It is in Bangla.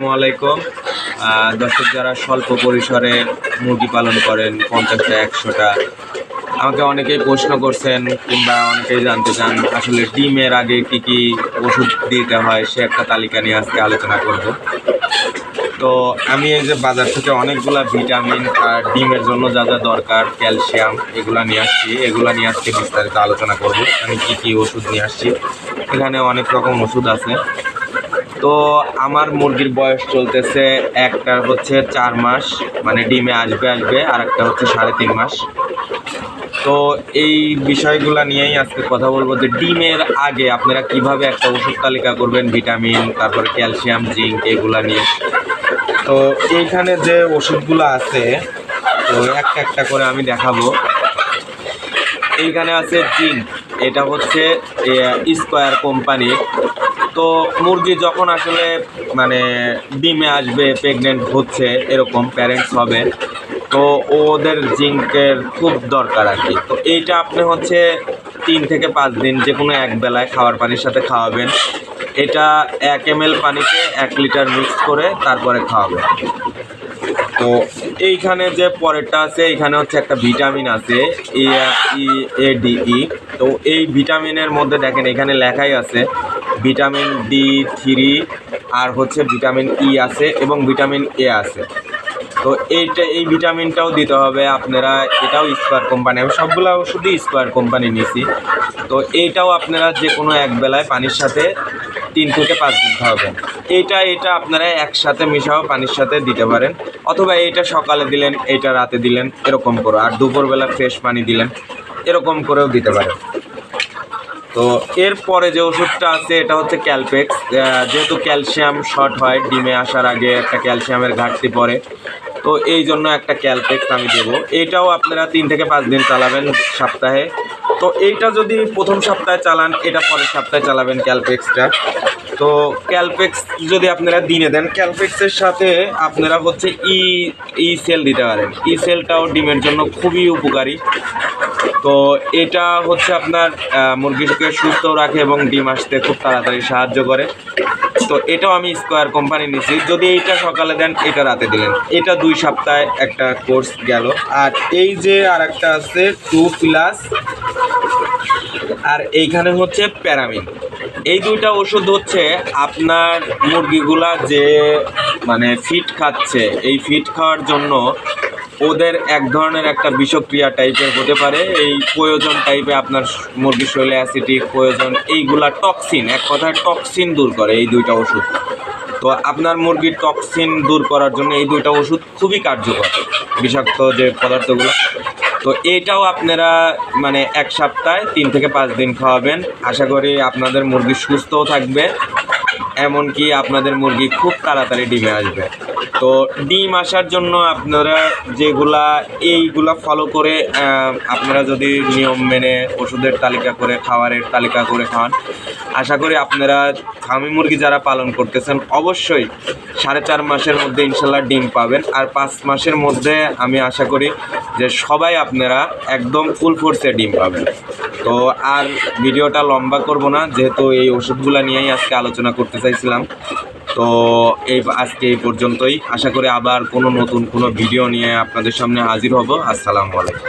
আসসালামু আলাইকুম। আহ, দর্শক যারা স্বল্প পরিসরে মুরগি পালন করেন পঞ্চাশটা একশোটা আমাকে অনেকেই প্রশ্ন করছেন কিংবা অনেকেই জানতে চান আসলে ডিমের আগে কি কি ওষুধ দিতে হয় সে একটা তালিকা নিয়ে আজকে আলোচনা করব। তো আমি এই যে বাজার থেকে অনেকগুলা ভিটামিন আর ডিমের জন্য যা যা দরকার ক্যালসিয়াম এগুলা নিয়ে আসছি। এগুলো নিয়ে আজকে বিস্তারিত আলোচনা করব। আমি কি কি ওষুধ নিয়ে আসছি। এখানে অনেক রকম ওষুধ আছে। তো আমার মুরগির বয়স চলতেছে, একটা হচ্ছে চার মাস মানে ডিমে আসবে আসবে, আর একটা হচ্ছে সাড়ে তিন মাস। তো এই বিষয়গুলো নিয়েই আজকে কথা বলব যে ডিমের আগে আপনারা কীভাবে একটা ওষুধ তালিকা করবেন, ভিটামিন, তারপরে ক্যালসিয়াম, জিঙ্ক, এগুলা নিয়ে। তো এইখানে যে ওষুধগুলো আছে, তো একটা একটা করে আমি দেখাবো। এইখানে আছে জিঙ্ক, এটা হচ্ছে স্কোয়ার কোম্পানি তো মুরগি যখন আসলে মানে ডিমে আসবে প্রেগনেন্ট হচ্ছে, এরকম প্যারেন্টস হবে, তো ওদের জিঙ্কের খুব দরকার আর কি। তো এইটা আপনি হচ্ছে তিন থেকে পাঁচ দিন যে কোনো এক বেলায় খাওয়ার পানির সাথে খাওয়াবেন। এটা এক এম পানিতে এক লিটার মিক্স করে তারপরে খাওয়াবেন। তো এইখানে যে পরেরটা আছে, এইখানে হচ্ছে একটা ভিটামিন আছে, এ ডি, ই। তো এই ভিটামিনের মধ্যে দেখেন, এখানে লেখাই আছে ভিটামিন ডি থ্রি আর হচ্ছে ভিটামিন ই আছে এবং ভিটামিন এ আছে। তো এইটা, এই ভিটামিনটাও দিতে হবে আপনারা, এটাও স্কোয়ার কোম্পানি আমি সবগুলো ওষুধই স্কোয়ার কোম্পানি নিছি। তো এইটাও আপনারা যে কোনো এক বেলায় পানির সাথে তিন থেকে পাঁচ দিন খাওয়াবেন এইটা এটা আপনারা একসাথে মিশাও, পানির সাথে দিতে পারেন। অথবা এইটা সকালে দিলেন এইটা রাতে দিলেন, এরকম করে। আর দুপুরবেলা ফ্রেশ পানি দিলেন, এরকম করেও দিতে পারেন। তো এরপরে যে ওষুধটা আছে, এটা হচ্ছে ক্যালপেক্স। যেহেতু ক্যালসিয়াম শর্ট হয়, ডিমে আসার আগে একটা ক্যালসিয়ামের ঘাটতি পড়ে। তো এই জন্য একটা ক্যালপেক্স আমি দেবো। এটাও আপনারা তিন থেকে পাঁচ দিন চালাবেন সপ্তাহে। তো এইটা যদি প্রথম সপ্তাহে চালান, এটা পরের সপ্তাহে চালাবেন ক্যালপেক্সটা তো ক্যালপেক্স যদি আপনারা দিনে দেন ক্যালপেক্সের সাথে আপনারা হচ্ছে ই ই সেল দিতে পারেন। ই সেলটাও ডিমের জন্য খুবই উপকারী। তো এটা হচ্ছে আপনার মুরগিকে সুস্থ রাখে এবং ডিম আসতে খুব তাড়াতাড়ি সাহায্য করে। তো এটাও আমি স্কোয়ার কোম্পানি নিছি। যদি এইটা সকালে দেন, এটা রাতে দিলেন। এটা দুই সপ্তাহে একটা কোর্স গেল। আর এই যে আর একটা আছে টু প্লাস আর এইখানে হচ্ছে প্যারামিন এই দুইটা ওষুধ হচ্ছে আপনার মুরগিগুলা যে মানে ফিট খাচ্ছে, এই ফিট খাওয়ার জন্য ওদের এক ধরনের একটা বিষক্রিয়া টাইপের হতে পারে। এই প্রয়োজন টাইপে আপনার মুরগির শরীরে অ্যাসিডিক প্রয়োজন এইগুলা টক্সিন এক কথায় টক্সিন দূর করে এই দুইটা ওষুধ। তো আপনার মুরগির টক্সিন দূর করার জন্য এই দুইটা ওষুধ খুবই কার্যকর, বিষাক্ত যে পদার্থগুলো। তো এইটাও আপনারা মানে এক সপ্তাহে তিন থেকে পাঁচ দিন খাওয়াবেন। আশা করি আপনাদের মুরগি সুস্থও থাকবে। এমনকি আপনাদের মুরগি খুব তাড়াতাড়ি ডিমে আসবে। তো ডিম আসার জন্য আপনারা যেগুলা এইগুলা ফলো করে আপনারা যদি নিয়ম মেনে ওষুধের তালিকা করে, খাবারের তালিকা করে খাওয়ান আশা করি আপনারা ফার্মি মুরগি যারা পালন করতেছেন, অবশ্যই সাড়ে চার মাসের মধ্যে ইনশাল্লাহ ডিম পাবেন। আর পাঁচ মাসের মধ্যে আমি আশা করি যে সবাই আপনারা একদম ফুল ফোর্সে ডিম পাবেন। তো আর ভিডিওটা লম্বা করব না, যেহেতু এই ওষুধগুলো নিয়েই আজকে আলোচনা করতে চাইছিলাম। তো এই আজকে এই পর্যন্তই। আশা করি আবার কোনো নতুন কোনো ভিডিও নিয়ে আপনাদের সামনে হাজির হব। আসসালামু আলাইকুম।